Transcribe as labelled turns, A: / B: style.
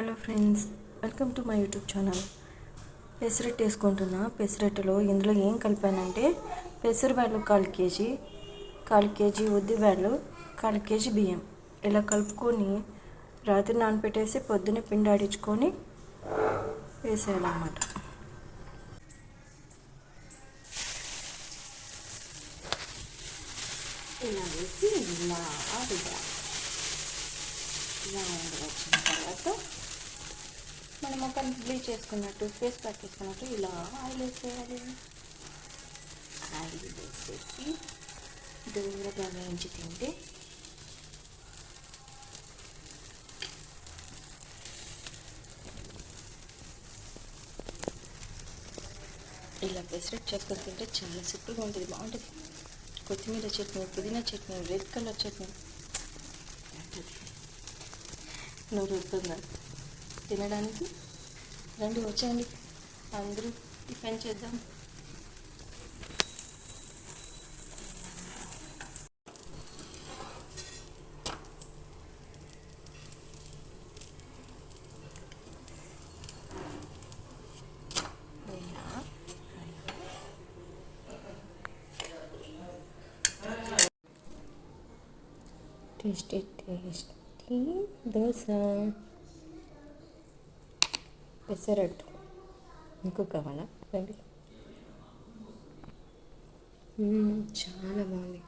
A: Hello friends welcome to my YouTube channel. Pesarattu వేసుకుంటున్నా. పెసరట్టులో ఇందులో ఏం కలిపానంటే పెసరబ్యాళ్ళు కాల్ కేజీ కాల్ కేజీ ఉద్దిబ్యాళ్ళు కాల్ కేజీ బియ్యం. ఇలా కలుపుకొని రాత్రి నానపెట్టేసి పొద్దున్నే పిండి ఆడించుకొని వేసేయాలన్నమాట. ఇలా వేసి ఇలా ఇలా వచ్చిన తర్వాత మనం ఒక బ్లీచ్ చేసుకున్నట్టు ఫేస్ ప్యాక్ చేసుకున్నట్టు ఇలా ఆయిల్ వేసేయాలి ఆయిల్ వేసేసి దూరగా వేయించి తింటే ఇలా పెసరెట్ చేసుకొని తింటే చాలా సూపర్గా ఉంటుంది బాగుంటుంది. కొత్తిమీర చట్నీ పుదీనా చట్నీ రెడ్ కలర్ చట్నీ. నూరు వస్తుందా తినడానికి. రండి వచ్చేయండి. అందరూ టిఫిన్ చేద్దాం. Tasty taste dosa. పెసరట్టు. ఇంకో కావాలా? రండి. చాలా బాగుంది.